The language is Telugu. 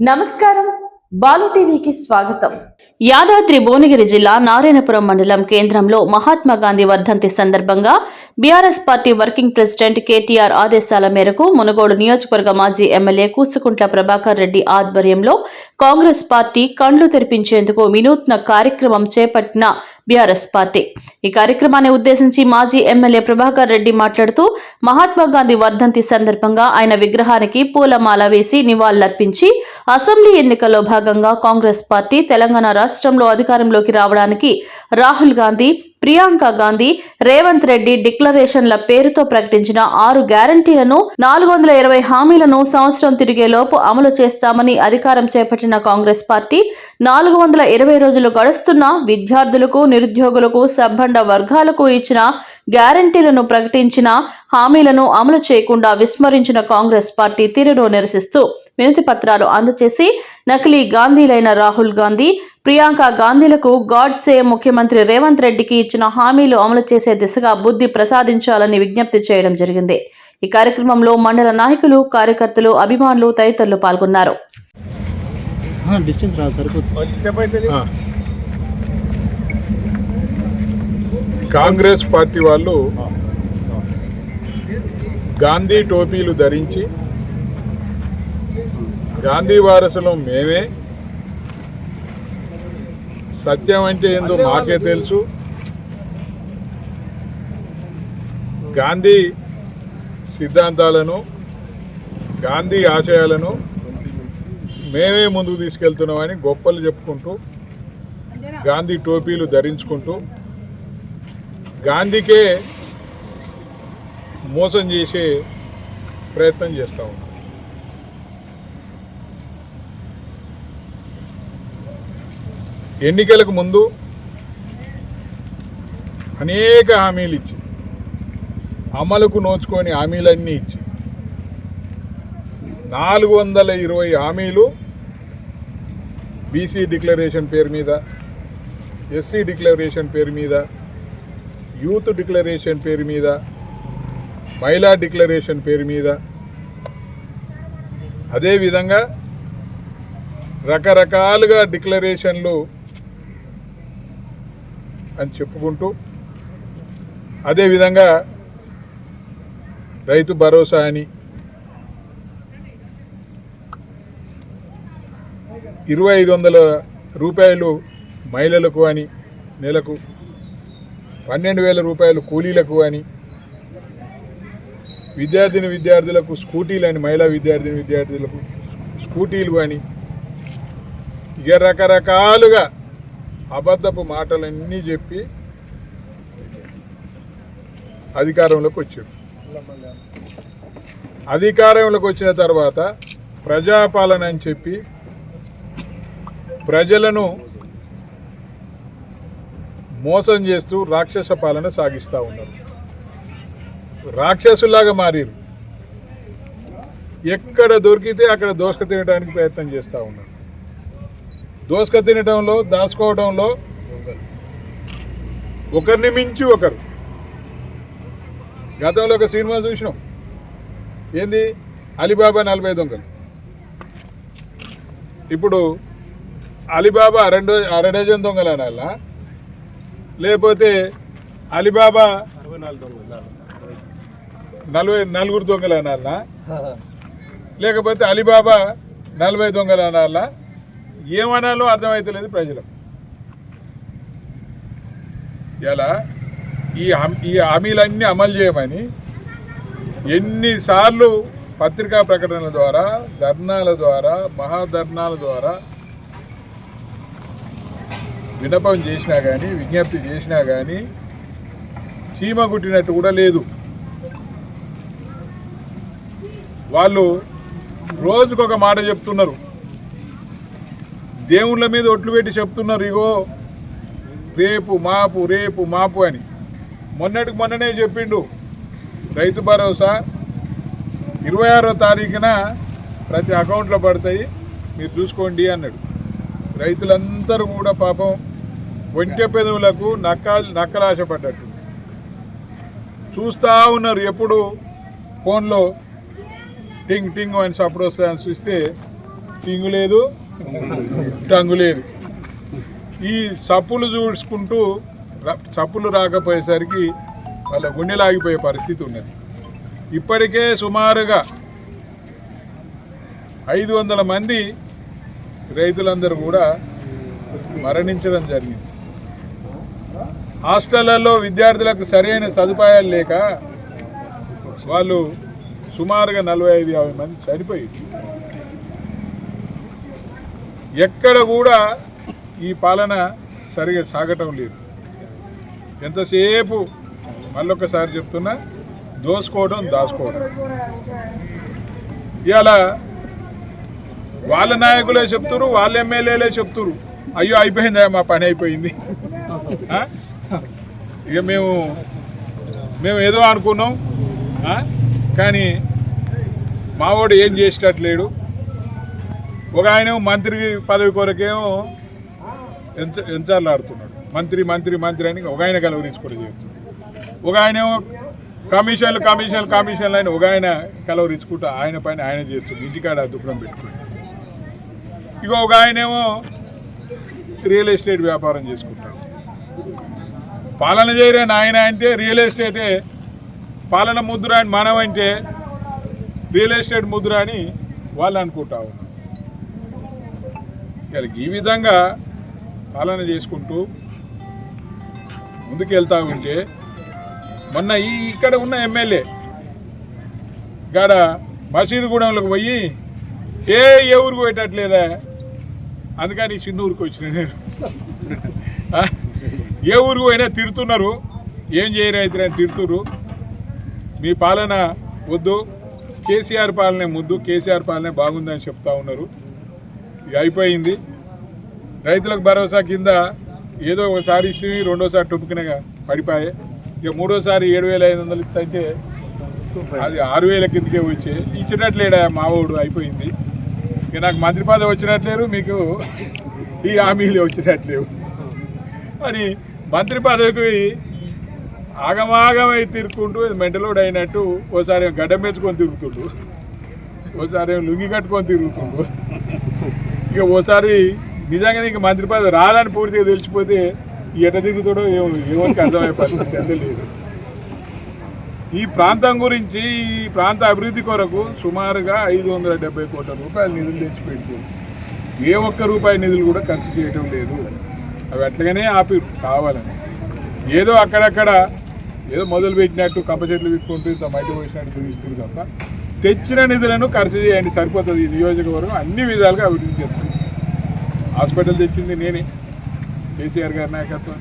నమస్కారం. బాలు టీవీకి స్వాగతం. యాదాద్రి భువనగిరి జిల్లా నారాయణపురం మండలం కేంద్రంలో మహాత్మా గాంధీ వర్ధంతి సందర్భంగా BRS party working president KTR ఆదేశాల మేరకు మునుగోడు నియోజకవర్గ మాజీ ఎమ్మెల్యే కూసుకుంట్ల ప్రభాకర్ రెడ్డి ఆధ్వర్యంలో కాంగ్రెస్ పార్టీ కండ్లు తెరిపించేందుకు వినూత్న కార్యక్రమం చేపట్టిన బీఆర్ఎస్ పార్టీ. ఈ కార్యక్రమాన్ని ఉద్దేశించి మాజీ ఎమ్మెల్యే ప్రభాకర్ రెడ్డి మాట్లాడుతూ మహాత్మా గాంధీ వర్ధంతి సందర్భంగా ఆయన విగ్రహానికి పూలమాల వేసి నివాళులర్పించి అసెంబ్లీ ఎన్నికల్లో భాగంగా కాంగ్రెస్ పార్టీ తెలంగాణ రాష్ట్రంలో అధికారంలోకి రావడానికి రాహుల్ గాంధీ ప్రియాంక గాంధీ రేవంత్ రెడ్డి డిక్లరేషన్ల పేరుతో ప్రకటించిన ఆరు గ్యారంటీలను నాలుగు వందల ఇరవై హామీలను సంవత్సరం తిరిగేలోపు అమలు చేస్తామని అధికారం చేపట్టిన కాంగ్రెస్ పార్టీ నాలుగు వందల ఇరవై రోజులు గడుస్తున్న విద్యార్థులకు నిరుద్యోగులకు సబ్బండ వర్గాలకు ఇచ్చిన గ్యారంటీలను ప్రకటించిన హామీలను అమలు చేయకుండా విస్మరించిన కాంగ్రెస్ పార్టీ తీరును నిరసిస్తూ వినతి పత్రాలు అందజేసి నకిలీ గాంధీలైన రాహుల్ గాంధీ ప్రియాంక గాంధీలకు గాడ్సే ముఖ్యమంత్రి రేవంత్ రెడ్డికి ఇచ్చిన హామీలు అమలు చేసే దిశగా బుద్ధి ప్రసాదించాలని విజ్ఞప్తి చేయడం జరిగింది. ఈ కార్యక్రమంలో మండల నాయకులు కార్యకర్తలు అభిమానులు తదితరులు పాల్గొన్నారు. కాంగ్రెస్ పార్టీ వాళ్ళు గాంధీ టోపీలు ధరించి గాంధీ వారసులం మేమే. సత్యం అంటే ఏందో మాకే తెలుసు. గాంధీ సిద్ధాంతాలను గాంధీ ఆశయాలను మేమే ముందుకు తీసుకెళ్తున్నామని గొప్పలు చెప్పుకుంటూ గాంధీ టోపీలు ధరించుకుంటూ గాంధీకే మోసం చేసే ప్రయత్నం చేస్తూ ఉన్నాం. ఎన్నికలకు ముందు అనేక హామీలు ఇచ్చి అమలుకు నోచుకొని హామీలన్నీ ఇచ్చి నాలుగు వందల ఇరవై హామీలు బీసీ డిక్లరేషన్ పేరు మీద ఎస్సీ డిక్లరేషన్ పేరు మీద యూత్ డిక్లరేషన్ పేరు మీద మహిళా డిక్లరేషన్ పేరు మీద అదేవిధంగా రకరకాలుగా డిక్లరేషన్లు అని చెప్పుకుంటూ అదేవిధంగా రైతు భరోసా అని ఇరవై ఐదు వందల రూపాయలు మహిళలకు అని నెలకు పన్నెండు వేల రూపాయలు కూలీలకు అని విద్యార్థిని విద్యార్థులకు స్కూటీలు అని మహిళా విద్యార్థిని విద్యార్థులకు స్కూటీలు అని ఇక రకరకాలుగా అబద్ధపు మాటలన్నీ చెప్పి అధికారంలోకి వచ్చారు. అధికారంలోకి వచ్చిన తర్వాత ప్రజాపాలన అని చెప్పి ప్రజలను మోసం చేస్తూ రాక్షస పాలన సాగిస్తూ ఉన్నారు. రాక్షసులాగా మారిరు. ఎక్కడ దొరికితే అక్కడ దోసక తినడానికి ప్రయత్నం చేస్తూ ఉన్నారు. దోసక తినడంలో దాచుకోవడంలో ఒకరిని మించి ఒకరు. గతంలో ఒక సినిమా చూసినాం. ఏంది? అలీబాబా నలభై దొంగలు ఇప్పుడు అలీబాబా రెండు అర డజన్ దొంగలు అనాలా? లేకపోతే అలీబాబా నలభై నలుగురు దొంగలు అనాలా? లేకపోతే అలీబాబా నలభై దొంగలు అనాలా? ఏమనాలో అర్థమవుతలేదు ప్రజలకు ఇలా ఈ ఈ హామీలన్నీ అమలు చేయమని ఎన్నిసార్లు పత్రికా ప్రకటనల ద్వారా ధర్నాల ద్వారా మహాధర్నాల ద్వారా వినపం చేసినా కానీ విజ్ఞప్తి చేసినా కానీ చీమ కుట్టినట్టు కూడా లేదు. వాళ్ళు రోజుకొక మాట చెప్తున్నారు. దేవుళ్ళ మీద ఒట్లు పెట్టి చెప్తున్నారు ఇగో రేపు మాపు రేపు మాపు అని. మొన్నటికి మొన్ననే చెప్పిండు రైతు భరోసా. ఇరవై ఆరో తారీఖున ప్రతి అకౌంట్లో పడతాయి మీరు చూసుకోండి అన్నాడు. రైతులందరూ కూడా పాపం ఒంటె పెదవులకు నక్క నక్కలాశపడ్డట్టు. చూస్తూ ఉన్నారు ఎప్పుడు ఫోన్లో టింగ్ టింగ్ అని సప్పుడు వస్తాయని చూస్తే టింగు లేదు రంగు లేదు ఈ సప్పులు చూసుకుంటూ ర- సప్పులు రాకపోయేసరికి వాళ్ళ గుండెలాగిపోయే పరిస్థితి ఉన్నది. ఇప్పటికే సుమారుగా ఐదు వందల మంది రైతులందరూ కూడా మరణించడం జరిగింది. హాస్టళ్ళలో విద్యార్థులకు సరైన సదుపాయాలు లేక వాళ్ళు సుమారుగా నలభై ఐదు యాభై మంది చనిపోయి ఎక్కడ కూడా ఈ పాలన సరిగా సాగటం లేదు. ఎంతసేపు మళ్ళొకసారి చెప్తున్నా దోసుకోవడం దాచుకోవడం. ఇవాళ వాళ్ళ నాయకులే చెప్తురు వాళ్ళ ఎమ్మెల్యేలే చెప్తురు అయ్యో అయిపోయిందా మా పని అయిపోయింది? ఇక మేము మేము ఏదో అనుకున్నాం కానీ మావాడు ఏం చేసేటట్లేడు ఒక ఆయన మంత్రి పదవి కొరకేమో ఎంచ ఎంచాలాడుతున్నాడు మంత్రి మంత్రి మంత్రి అని ఒక ఆయన కలవరించుకోవడం చేస్తున్నాడు ఒక ఆయన ఏమో కమిషన్లు కమిషన్లు కమిషన్లు అని ఒక ఆయన కలవరించుకుంటూ ఆయన పైన ఆయన చేస్తుంది. ఇంటికాడ దుఃఖం పెట్టుకుని. ఇక ఒక ఆయనేమో రియల్ ఎస్టేట్ వ్యాపారం చేసుకుంటాడు. పాలన చేయలేని ఆయన అంటే రియల్ ఎస్టేటే. పాలన ముద్ర అని మనం అంటే రియల్ ఎస్టేట్ ముద్ర అని వాళ్ళు అనుకుంటా ఉన్నారు. ఈ విధంగా పాలన చేసుకుంటూ ముందుకెళ్తా ఉంటే మొన్న ఈ ఇక్కడ ఉన్న ఎమ్మెల్యే గాడ మసీదుగూడెంలోకి పోయి ఏ ఏ ఊరికి పోయేటట్లేదా? అందుకని ఈ చిన్న ఊరికి వచ్చిన నేను. ఏ ఊరికి పోయినా తిడుతున్నారు ఏం చేయరు అయితే అని తిడుతున్నారు మీ పాలన వద్దు. కేసీఆర్ పాలనే ముద్దు కేసీఆర్ పాలనే బాగుందని చెప్తా ఉన్నారు. ఇక అయిపోయింది. రైతులకు భరోసా కింద ఏదో ఒకసారి ఇస్తే రెండోసారి టొప్పుకునగా పడిపోయాయి ఇక మూడోసారి ఏడు వేల ఐదు వందలు ఇస్తే అది ఆరు వేల కిందకే వచ్చి. ఇచ్చినట్లేడా మావోడు అయిపోయింది. ఇక నాకు మంత్రి పదవి వచ్చినట్లేరు మీకు ఈ హామీలు వచ్చినట్లేవు. అని మంత్రి పదవికి ఆగమాగమై తిరుక్కుంటూ మెంటలోడు అయినట్టు ఓసారి గడ్డ గడ్డం తిరుగుతుండు. ఓసారి లుంగి కట్టుకొని తిరుగుతుండు. ఇక ఓసారి నిజంగా నీకు మంత్రి పదవి రాదని పూర్తిగా తెలిసిపోతే ఎట తిరుగుతాడో ఏమో ఎవరికి అర్థమయ్యే పరిస్థితి అంతే లేదు. ఈ ప్రాంతం గురించి ఈ ప్రాంత అభివృద్ధి కొరకు సుమారుగా ఐదు వందల డెబ్బై కోట్ల రూపాయలు నిధులు తెచ్చిపెట్టు ఏ ఒక్క రూపాయి నిధులు కూడా ఖర్చు చేయటం లేదు. అవి అట్లాగనే ఆపి కావాలని. ఏదో అక్కడక్కడ ఏదో మొదలు పెట్టినట్టు కంప చెట్లు పెట్టుకుంటూ ఇంత మైట పోసినట్టు చూపిస్తుంది తప్ప తెచ్చిన నిధులను ఖర్చు చేయండి సరిపోతుంది ఈ నియోజకవర్గం. అన్ని విధాలుగా అభివృద్ధి చేస్తుంది హాస్పిటల్ తెచ్చింది నేనే కేసీఆర్ గారి నాయకత్వం.